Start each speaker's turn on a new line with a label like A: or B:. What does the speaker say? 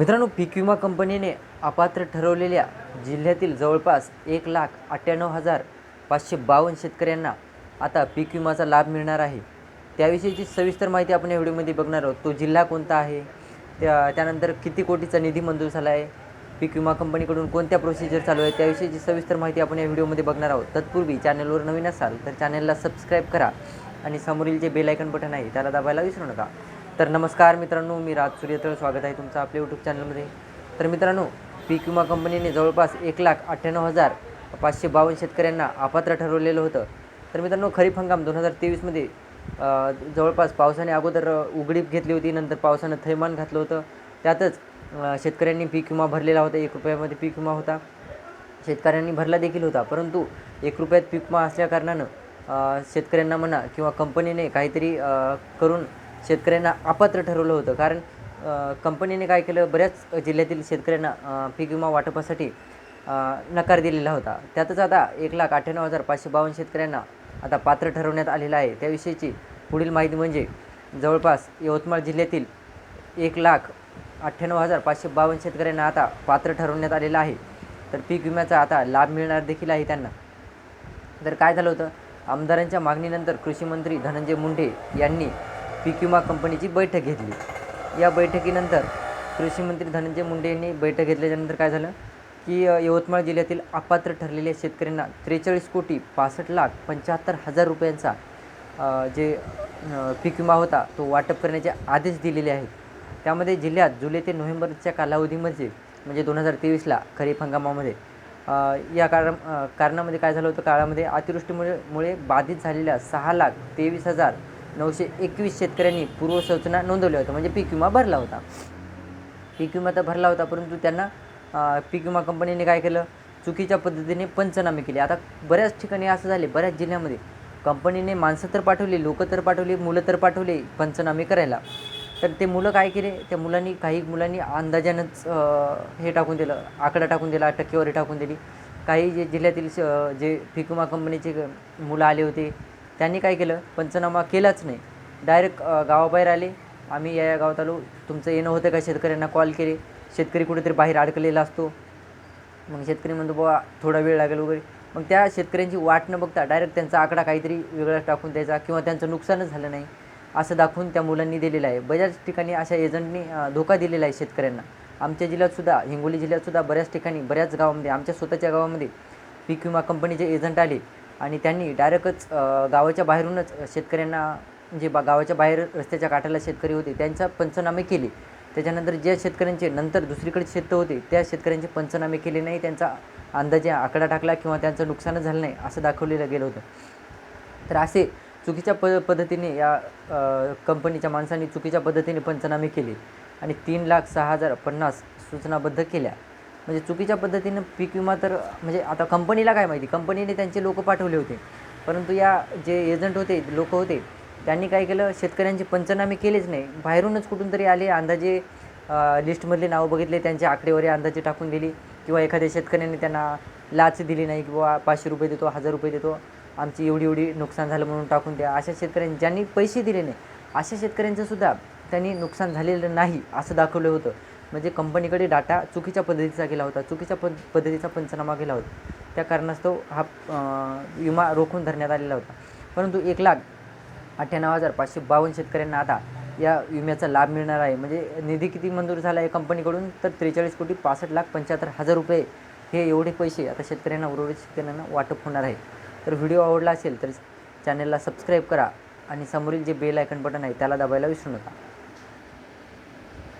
A: मित्रांनो पीक विमा कंपनीने अपात्र ठरवलेल्या जिल्ह्यातील जवळपास एक लाख अठ्ठ्याण्णव हजार पाचशे बावन्न शेतकऱ्यांना आता पीक विमाचा लाभ मिळणार आहे. त्याविषयीची सविस्तर माहिती आपण या व्हिडिओमध्ये बघणार आहोत. तो जिल्हा कोणता आहे? त्या त्यानंतर किती कोटीचा निधी मंजूर झाला आहे? पीक विमा कंपनीकडून कोणत्या प्रोसिजर चालू आहे त्याविषयीची सविस्तर माहिती आपण या व्हिडिओमध्ये बघणार आहोत. तत्पूर्वी चॅनलवर नवीन असाल तर चॅनलला सबस्क्राईब करा आणि समोरील जे बेल आयकन बटन आहे त्याला दाबायला विसरू नका. तर नमस्कार मित्रांनो मी राज सूर्यतळ. स्वागत आहे तुमचं आपल्या यूट्यूब चॅनलमध्ये तर मित्रांनो पीक विमा कंपनीने जवळपास एक लाख अठ्ठ्याण्णव हजार पाचशे बावन्न शेतकऱ्यांना अपात्र ठरवलेलं होतं. तर मित्रांनो खरीप हंगाम दोन हजार तेवीसमध्ये जवळपास पावसाने अगोदर उघडीप घेतली होती. नंतर पावसानं थैमान घातलं होतं. त्यातच शेतकऱ्यांनी पीक विमा भरलेला होता. एक रुपयामध्ये पीक विमा होता. शेतकऱ्यांनी भरला देखील होता. परंतु एक रुपयात पीक विमा असल्याकारणानं शेतकऱ्यांना म्हणा किंवा कंपनीने काहीतरी करून शेतकऱ्यांना अपात्र ठरवलं होतं. कारण कंपनीने काय केलं बऱ्याच जिल्ह्यातील शेतकऱ्यांना पीक विमा वाटपासाठी नकार दिलेला होता. त्यातच आता एक लाख अठ्ठ्याण्णव हजार पाचशे बावन्न शेतकऱ्यांना आता पात्र ठरवण्यात आलेलं आहे. त्याविषयीची पुढील माहिती म्हणजे जवळपास यवतमाळ जिल्ह्यातील एक लाख अठ्ठ्याण्णव हजार पाचशे बावन्न शेतकऱ्यांना आता पात्र ठरवण्यात आलेलं आहे. तर पीक विम्याचा आता लाभ मिळणार देखील आहे त्यांना. तर काय झालं होतं? आमदारांच्या मागणीनंतर कृषी मंत्री धनंजय मुंडे यांनी पीक विमा कंपनीची बैठक घेतली. या बैठकीनंतर कृषी मंत्री धनंजय मुंडे यांनी बैठक घेतल्याच्यानंतर काय झालं? की यवतमाळ जिल्ह्यातील अपात्र ठरलेल्या शेतकऱ्यांना त्रेचाळीस कोटी पासष्ट लाख पंच्याहत्तर हजार रुपयांचा जे पीक विमा होता तो वाटप करण्याचे आदेश दिलेले आहेत. त्यामध्ये जिल्ह्यात जुलै ते नोव्हेंबरच्या कालावधीमध्ये म्हणजे दोन हजार तेवीसला खरीप हंगामामध्ये या कारण कारणामध्ये काय झालं होतं? काळामध्ये अतिवृष्टीमुळे मुळे बाधित झालेल्या सहा लाख तेवीस हजार नऊशे एकवीस शेतकऱ्यांनी पूर्वसूचना नोंदवल्या होत्या. म्हणजे पीक विमा भरला होता. पीक विमा तर भरला होता परंतु त्यांना पीक विमा कंपनीने काय केलं? चुकीच्या पद्धतीने पंचनामे केले. आता बऱ्याच ठिकाणी असं झाले बऱ्याच जिल्ह्यामध्ये. कंपनीने माणसं तर पाठवली लोकं तर पाठवली मुलं तर पाठवली पंचनामे करायला. तर ते मुलं काय केले? त्या मुलांनी काही मुलांनी अंदाजानंच हे टाकून दिलं आकडा टाकून दिला टक्केवारी टाकून दिली. काही जे जिल्ह्यातील श- जे पीक विमा कंपनीचे मुलं आले होते त्यांनी काय केलं? पंचनामा केलाच नाही. डायरेक्ट गावाबाहेर आले. आम्ही या या गावात आलो तुमचं येणं होतं का? शेतकऱ्यांना कॉल केले. शेतकरी कुठेतरी बाहेर अडकलेला असतो. मग शेतकरी म्हणतो बाबा थोडा वेळ लागेल वगैरे. मग त्या शेतकऱ्यांची वाट न बघता डायरेक्ट त्यांचा आकडा काहीतरी वेगळा टाकून द्यायचा किंवा त्यांचं नुकसानच झालं नाही असं दाखवून त्या मुलांनी दिलेलं आहे. बऱ्याच ठिकाणी अशा एजंटनी धोका दिलेला आहे शेतकऱ्यांना. आमच्या जिल्ह्यातसुद्धा हिंगोली जिल्ह्यातसुद्धा बऱ्याच ठिकाणी बऱ्याच गावामध्ये आमच्या स्वतःच्या गावामध्ये पीक विमा कंपनीचे एजंट आले. आणि त्यांनी डायरेक्टच गावाच्या बाहेरूनच शेतकऱ्यांना जे बा गावाच्या बाहेर रस्त्याच्या काठाला शेतकरी होते त्यांचा पंचनामे केले. त्याच्यानंतर ज्या शेतकऱ्यांचे नंतर दुसरीकडे शेत होते त्या शेतकऱ्यांचे पंचनामे केले नाही त्यांचा अंदाजे आकडा टाकला किंवा त्यांचं नुकसानच झालं नाही असं दाखवलेलं गेलं होतं. तर असे चुकीच्या प पद्धतीने या कंपनीच्या माणसांनी चुकीच्या पद्धतीने पंचनामे केले आणि तीन लाख सहा हजार पन्नास सूचनाबद्ध केल्या. म्हणजे चुकीच्या पद्धतीनं पीक विमा तर म्हणजे आता कंपनीला काय माहिती? कंपनीने त्यांचे लोक पाठवले होते. परंतु या जे एजंट होते लोक होते त्यांनी काय केलं? शेतकऱ्यांचे पंचनामे केलेच नाही. बाहेरूनच कुठून तरी आले अंदाजे लिस्टमधले नावं बघितले त्यांची आकडेवारी अंदाजे टाकून दिली. किंवा एखाद्या शेतकऱ्याने त्यांना लाच दिली नाही किंवा पाचशे रुपये देतो हजार रुपये देतो आमची एवढी एवढी नुकसान झालं म्हणून टाकून द्या. अशा शेतकऱ्यांनी ज्यांनी पैसे दिले नाही अशा शेतकऱ्यांचं सुद्धा त्यांनी नुकसान झालेलं नाही असं दाखवलं होतं. म्हणजे कंपनीकडे डाटा चुकीच्या पद्धतीचा गेला होता चुकीच्या पद पद्धतीचा पंचनामा गेला होता. त्या कारणास्तव हा विमा रोखून धरण्यात आलेला होता. परंतु एक लाख अठ्ठ्याण्णव हजार पाचशे बावन्न शेतकऱ्यांना आता या विम्याचा लाभ मिळणार आहे. म्हणजे निधी किती मंजूर झाला आहे कंपनीकडून? तर त्रेचाळीस कोटी पासष्ट लाख पंच्याहत्तर हजार रुपये हे एवढे पैसे आता शेतकऱ्यांना उर्वरित शेतकऱ्यांना वाटप होणार आहे. तर व्हिडिओ आवडला असेल तर चॅनलला सबस्क्राईब करा आणि समोरील जे बेल आयकन बटन आहे त्याला दाबायला विसरू नका.